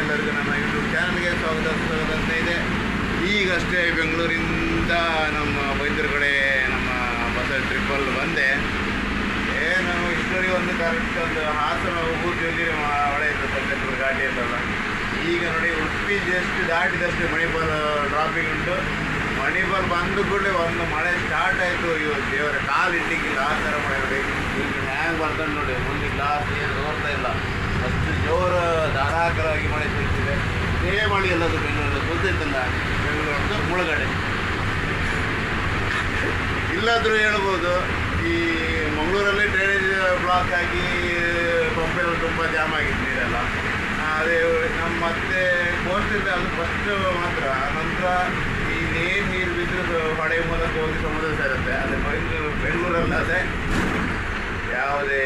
ಎಲ್ಲರಿಗೂ ನಮ್ಮ ಯೂಟ್ಯೂಬ್ ಚಾನಲ್ಗೆ ಸ್ವಾಗತ ಸ್ವಾಗತ ಇದೆ. ಈಗಷ್ಟೇ ಬೆಂಗಳೂರಿಂದ ನಮ್ಮ ಬೈಂದೂರುಗಡೆ ನಮ್ಮ ಬಸ್ ಟ್ರಿಪ್ಪಲ್ಲಿ ಬಂದೆ. ಏನು ಇಷ್ಟರಿಗೆ ಒಂದು ಕರೆಕ್ಟ್ ಒಂದು ಹಾಸನ ಊರು ಜೊತೆ ಹೊಳೆ ಇತ್ತು ಪಂಚಾಯತ್ ಘಾಟಿ ಅಂತಲ್ಲ. ಈಗ ನೋಡಿ ಉಡುಪಿ ಜಸ್ಟ್ ದಾಟಿದಷ್ಟು ಮಣಿಪಾಲ್ ಡ್ರಾಪಿಂಗ್ ಉಂಟು. ಮಣಿಪಾಲ್ ಬಂದ ಕೂಡಲೇ ಒಂದು ಮಳೆ ಸ್ಟಾರ್ಟ್ ಆಯಿತು. ಇವತ್ತು ದೇವರ, ಕಾಲು ಇಟ್ಟಿಗಿಲ್ಲ ಆ ಥರ ಮಳೆ ನೋಡಿ. ಇಲ್ಲಿ ಹ್ಯಾಂಗ್ ಬರ್ತಾನೆ ನೋಡಿ, ಮುಂದೆ ಗ್ಲಾಸ್ ಏನು ನೋಡ್ತಾ ಇಲ್ಲ. ಜೋರು ಧಾರಾಕಾರವಾಗಿ ಮಳೆ ಸುರಿತಿದೆ. ಇದೇ ಮಳೆ ಎಲ್ಲದು ಬೆಂಗಳೂರು ಸುತ್ತಿತ್ತಲ್ಲ ಬೆಂಗಳೂರು ಮುಳುಗಡೆ. ಇಲ್ಲಾದರೂ ಹೇಳ್ಬೋದು, ಈ ಮಂಗಳೂರಲ್ಲಿ ಡ್ರೈನೇಜ್ ಬ್ಲಾಕ್ ಆಗಿ ಪಂಪೆಲ್ಲ ತುಂಬ ಜಾಮ್ ಆಗಿತ್ತು ನೀರೆಲ್ಲ. ಅದೇ ನಮ್ಮ ಮತ್ತೆ ಕೋರ್ಸಿದ್ದೆ ಅದು ಫಸ್ಟ್ ಮಾತ್ರ, ನಂತರ ಈ ನೇರು, ನೀರು ಬಿದ್ದರೂ ಹೊಡೆಯ ಮೂಲಕ ಹೋಗಿ ಸಮುದ್ರ ಸೇರುತ್ತೆ. ಅದೇ ಬೆಂಗಳೂರು ಬೆಂಗಳೂರಲ್ಲದೆ ಯಾವುದೇ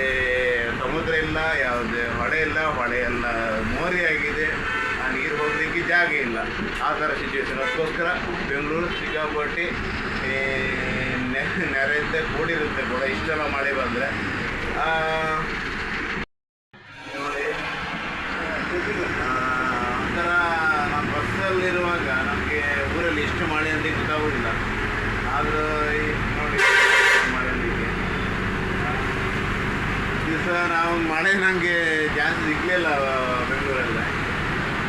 ಇಲ್ಲ, ಯಾವುದೇ ಹೊಳೆ ಇಲ್ಲ, ಹೊಳೆ ಎಲ್ಲ ಮೋರಿಯಾಗಿದೆ ಆ ನೀರು ಹೋಗಲಿಕ್ಕೆ ಜಾಗ ಇಲ್ಲ. ಆ ಥರ ಸಿಚುವೇಶನ್ ಅದಕ್ಕೋಸ್ಕರ ಬೆಂಗಳೂರು ಸಿಕ್ಕಾಪಟ್ಟಿ ನೆರೆಯಿಂದ ಕೂಡಿರುತ್ತೆ ಕೂಡ. ಇಷ್ಟೆಲ್ಲ ಮಳೆ ಬಂದರೆ. ನೋಡಿ ಒಂಥರ ನಮ್ಮ ಬಸ್ಸಲ್ಲಿರುವಾಗ ನಮಗೆ ಊರಲ್ಲಿ ಎಷ್ಟು ಮಳೆ ಅಂತ ಗೊತ್ತಾಗೋದಿಲ್ಲ. ಆದರೂ ನೋಡಿ ಮಳೆ ಬಂದಿದೆ. ಇದು ಸಹ ನಾವು ಮಳೆ ನನಗೆ ಜಾಸ್ತಿ ಸಿಗಲಿಲ್ಲ ಬೆಂಗಳೂರಲ್ಲ.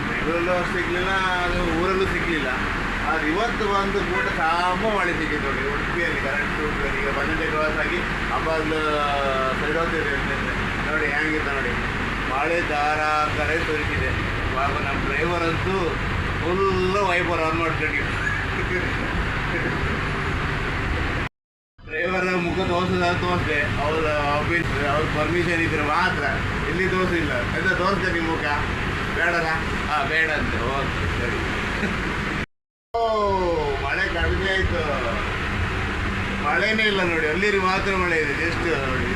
ಬೆಂಗಳೂರಲ್ಲೂ ಅಷ್ಟು ಸಿಗಲಿಲ್ಲ, ಅದು ಊರಲ್ಲೂ ಸಿಗಲಿಲ್ಲ. ಆದ್ರೆ ಇವತ್ತು ಬಂದು ಕೂಡ ಸಾಂಬ ಮಳೆ ಸಿಕ್ಕಿತ್ತು ನೋಡಿ, ಉಡುಪಿಯಲ್ಲಿ ಕರೆಂಟ್ ಈಗ ಬಂದಂತೆ ಕ್ರಾಸ್ ಆಗಿ ಹಬ್ಬದ ಸೈಡ್ ಹೋಗ್ತಿದೆ ನೋಡಿ, ಹೆಂಗಿತ್ತು ನೋಡಿ. ಮಳೆ ಕರೆ ಸುರಿತಿದೆ ಪಾಪ ನಮ್ಮ ಡ್ರೈವರ್ ಅಂತೂ ಫುಲ್ಲು ವೈಪರ್ ಆನ್ ಮಾಡ್ಕೊಂಡಿದ್ದು ದೋಸೆ ತೋರಿಸ್ದೆ ಅವ್ರ ಆಫೀಸ್ ಅವ್ರ ಪರ್ಮಿಷನ್ ಇದ್ರೆ ಮಾತ್ರ ಇಲ್ಲಿ ಇಲ್ಲ. ಎಂತ ದೋಸೆ ನಿಮ್ಮ ಮುಖ? ಬೇಡಲ್ಲ ಹಾಂ ಬೇಡ ಅಂತ ಓಕೆ ಸರಿ. ಓ, ಮಳೆ ಕಡಿಮೆ ಆಯಿತು. ಮಳೆನೇ ಇಲ್ಲ ನೋಡಿ. ಅಲ್ಲಿರಿ ಮಾತ್ರ ಮಳೆ ಇದೆ ಜಸ್ಟ್ ನೋಡಿ.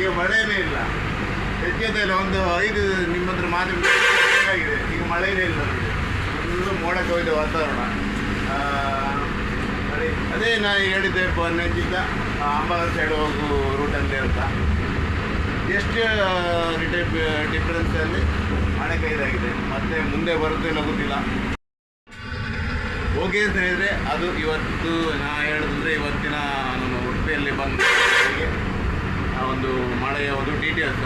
ಈಗ ಮಳೆನೇ ಇಲ್ಲ. ಹೆಚ್ಚುತ್ತೆ ಇಲ್ಲ ಒಂದು ಐದು ನಿಮ್ಮ ಹತ್ರ ಆಗಿದೆ. ಈಗ ಮಳೆನೇ ಇಲ್ಲ ನೋಡಿ. ಫುಲ್ಲು ಮೋಡಕ್ಕೆ ಹೋಯ್ತು ವಾತಾವರಣ. ಅದೇ ನಾನು ಹೇಳಿದ್ದೆ ನೆಚ್ಚಿದ್ದ ಅಂಬಾಲ ಸೈಡ್ ಹೋಗು ರೂಟಲ್ಲಿ ಅಂತ. ಎಷ್ಟು ಡಿಫ್ರೆನ್ಸಲ್ಲಿ ಮಳೆ ಕೈದಾಗಿದೆ. ಮತ್ತೆ ಮುಂದೆ ಬರುತ್ತೆ ಇಲ್ಲ ಗೊತ್ತಿಲ್ಲ. ಓಕೆ ಸ್ನೇಹಿತರೆ ಅದು ಇವತ್ತು ನಾ ಹೇಳಿದ್ರೆ ಇವತ್ತಿನ ನಮ್ಮ ಉಡುಪಿಯಲ್ಲಿ ಬಂದ ಆ, ಒಂದು ಮಳೆಯ ಒಂದು ಡೀಟೇಲ್ಸ್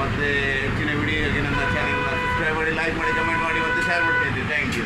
ಮತ್ತು ಹೆಚ್ಚಿನ ವಿಡಿಯೋಗೆ ನನ್ನ ಚಾನಲ್ನ ಸಬ್ಸ್ಕ್ರೈಬ್ ಮಾಡಿ ಲೈಕ್ ಮಾಡಿ ಕಮೆಂಟ್ ಮಾಡಿ, ಮತ್ತು ಶೇರ್ ಮಾಡ್ತಾ ಇದ್ದೀನಿ. Thank you